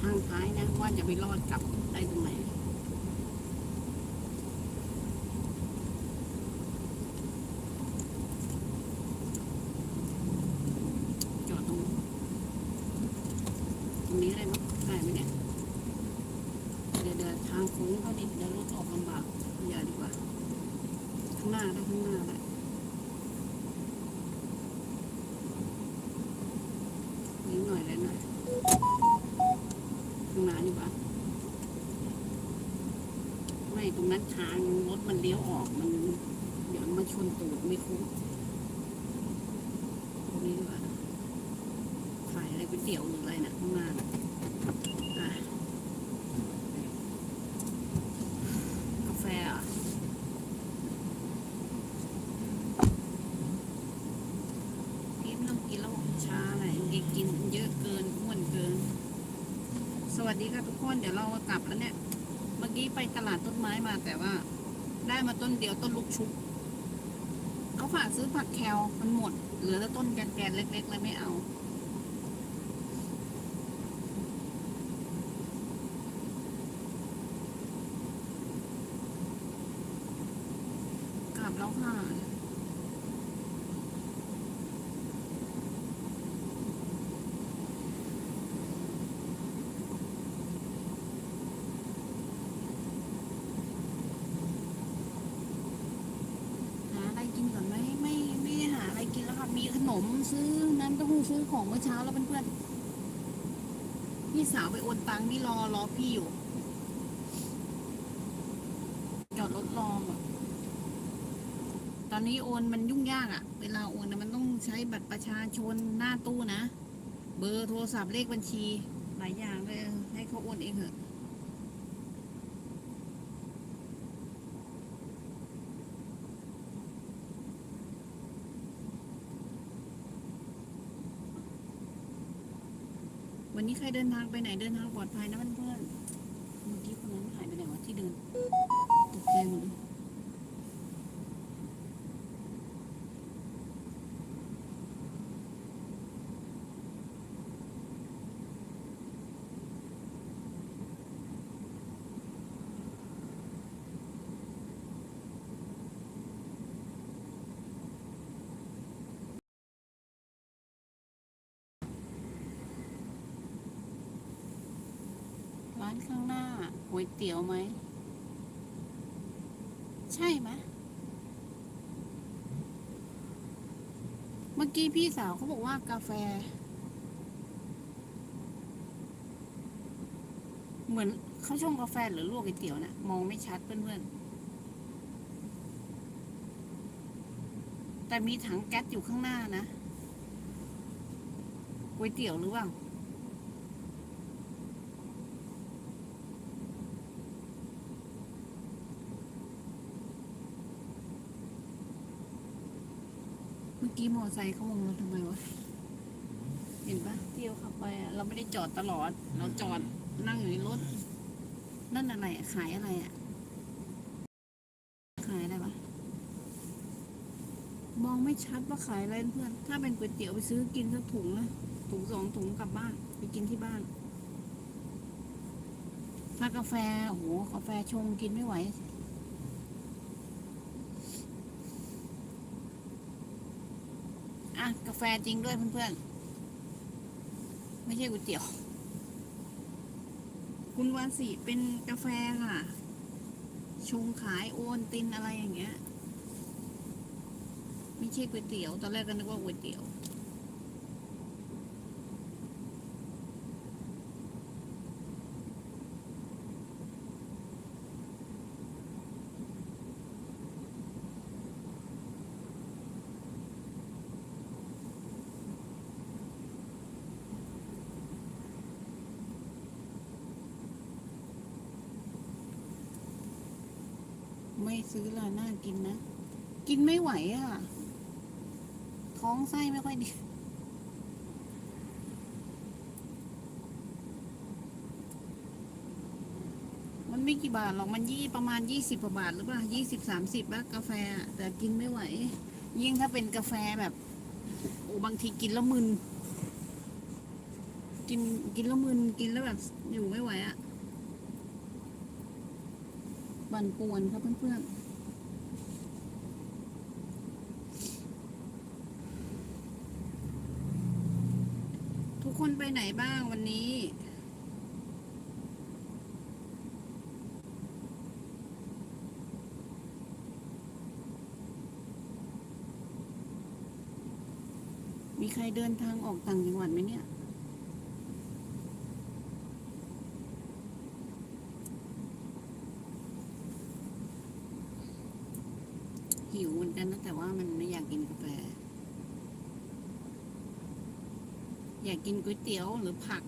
ทางท้ายนะว่าจะไปรอดกลับได้ตรงไหนจอดตรงตรงนี้ได้ไหมได้ไหมเนี่ยเดี๋ยวเดี๋ยวทางโค้งเขาดิเดี๋ยวรถออกลำบากอย่าดีกว่า ข้างหน้าได้ข้างหน้าได้หน่อยเลยหน่อยข้างหน้าดีกว่าไม่ตรง นั้นทางรถมันเลี้ยวออกมันเดี๋ยวมันชนตูดไม่คุ้มตรงนี้ดีกว่าขายอะไรก๋วยเตี๋ยวหรืออะไรนะข้างหน้าน่ะอะกาแฟเหรอะพี่ไม่ต้องกินแล้วชาอะไรกินกินเยอะเกินอ้วนเกิน สวัสดีค่ะทุกคน เดี๋ยวเรากลับแล้วเนี่ย มื่อกี้ไปตลาดต้นไม้มาแต่ว่า ได้มาต้นเดียวต้นลูกชุบเขาฝากซื้อผักแคลมันหมด เหลือแต่ต้นแกนๆเล็กๆเลยไม่เอากลับแล้วค่ะ หาอะไรกินก่อนไหมไม่ไม่ได้หาอะไรกินแล้วค่ะ มีข นมซื้อน้ำเต้าหู้ซื้อของเมื่อเช้าแล้วเพื่อนๆพี่สาวไปโอนตังค์ที่รอรอพี่อยู่จอดรถรอแบบตอนนี้โอนมันยุ่งยากอะเวลาโอนนะมันต้องใช้บัตรประชาชนหน้าตู้นะ เบอร์โทรศัพท์เลขบัญชี หลายอย่างเลยให้เขาโอนเองเถอะ วันนี้ใครเดินทางไปไหนเดินทางปลอดภัยนะเพื่อนๆเมื่อกี้คนนั้นหายไปไหนวะที่เดินตกใจหมดเลยานข้างหน้าก๋วยเตี๋ยวไหม ใช่ไหมเมื่อกี้พี่สาวเขาบอกว่ากาแฟ เหมือนเขาชงกาแฟหรือลวกก๋วยเตี๋ยวนะมองไม่ชัดเพื่อนๆแต่มีถังแก๊สอยู่ข้างหน้านะก๋วยเตี๋ยวหรือเปล่า กี้มอไซค์เขาวงเราทำไมวะ เห็นปะเที่เราขับไปอะเราไม่ได้จอดตลอด เราจอดนั่งอยู่ในรถ นั่นอะไรอะขายอะไรอะขายอะไรวะ มองไม่ชัดว่าขายอะไรเพื่อน ถ้าเป็นก๋วยเตี๋ยวไปซื้อกินสักถุงนะถุงสองถุงกลับบ้าน ไปกินที่บ้าน ถ้ากาแฟ โอ้โห กาแฟชงกินไม่ไหว อะ กาแฟจริงด้วยเพื่อนๆ ไม่ใช่ก๋วยเตี๋ยว คุณวานสีเป็นกาแฟค่ะ ชงขายโอนตินอะไรอย่างเงี้ย ไม่ใช่ก๋วยเตี๋ยว ตอนแรกก็นึกว่าก๋วยเตี๋ยว ไม่ซื้อละน่ากินนะ กินไม่ไหวอะ่ะ ท้องไส้ไม่ค่อยดี มันไม่กี่บาทหรอก มันยี่ประมาณยี่สิบกว่าบาทหรือเปล่ายี่สิบสามสิบอะกาแฟ แต่กินไม่ไหว ยิ่งถ้าเป็นกาแฟแบบโอ้บางทีกินแล้วมึน กินกินแล้วมึนกินแล้วแบบอยู่ไม่ไหวอะ ปั่นป่วนครับเพื่อนๆทุกคนไปไหนบ้างวันนี้ มีใครเดินทางออกต่างจังหวัดไหมเนี่ย หิวเหมือนกันนะแต่ว่ามันไม่อยากกินกาแฟ อยากกินก๋วยเตี๋ยวหรือผัก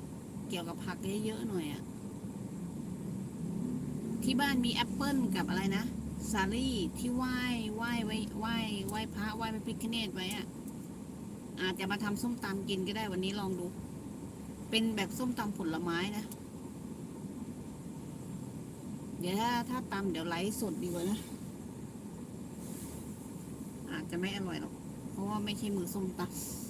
เกี่ยวกับผักเยอะๆหน่อยอะที่บ้านมีแอปเปิลกับอะไรนะสาลี่ที่ไหว้ไหว้ไว้ไหว้ไหว้พระไหว้พระพิฆเนศไว้อะอาจจะมาทำส้มตำกินก็ได้วันนี้ลองดู เป็นแบบส้มตำผลไม้นะ เดี๋ยวถ้าถ้าตำเดี๋ยวไลฟ์สดดีกว่านะ อาจจะไม่อร่อยหรอก เพราะว่าไม่ใช่มือส้มตำ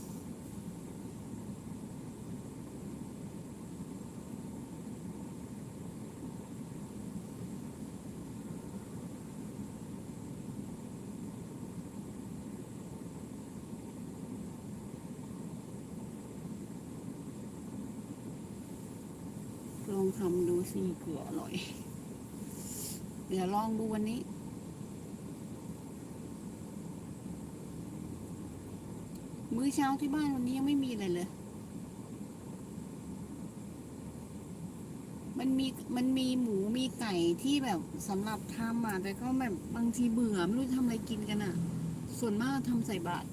ทำดูสิเผื่ออร่อย เดี๋ยวลองดูวันนี้ มื้อเช้าที่บ้านวันนี้ยังไม่มีอะไรเลย มันมีมันมีหมูมีไก่ที่แบบสำหรับทำอะแต่ก็แบบบางทีเบื่อไม่รู้ทำอะไรกินกันอะ ส่วนมากทำใส่บาตร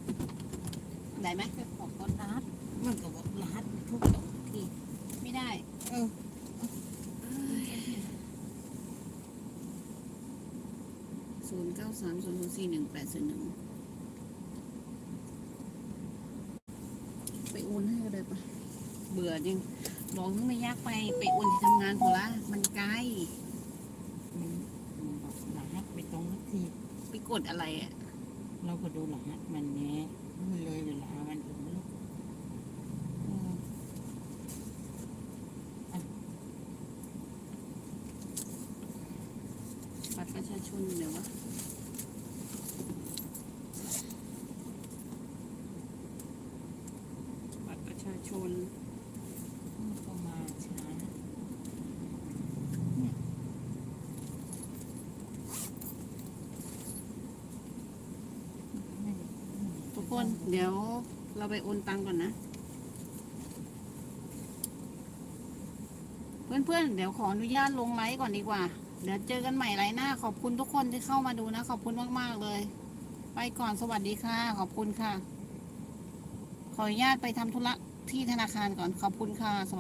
ได้ไหมไปขอบก็รัดมันก็ว่ารัดทุกสองที ไม่ได้ เออ ศูนย์ เก้าสามศูนย์สี่หนึ่งแปดศูนย์หนึ่งไปโอนให้ก็ได้ปะเบื่อจริงบอกนึกไม่ยากไปไปโอนที่ทำงานพอละมันไกลมันมันบอกรหัสไปตรงทีไปกดอะไรอะ เราก็ดูรหัสมันแน่มันเลยเวลามันถึงแล้วเออ บัตรประชาชนอยู่ไหนวะบัตรประชาชน มันก็มาช้า ทุกคน เดี๋ยวเราไปโอนตังก่อนนะ เพื่อนๆ เดี๋ยวขออนุญาตลงไลฟ์ก่อนดีกว่า เดี๋ยวเจอกันใหม่ไลฟ์หน้า ขอบคุณทุกคนที่เข้ามาดูนะ ขอบคุณมากๆเลย ไปก่อนสวัสดีค่ะ ขอบคุณค่ะ ขออนุญาตไปทำธุระที่ธนาคารก่อนขอบคุณค่ะ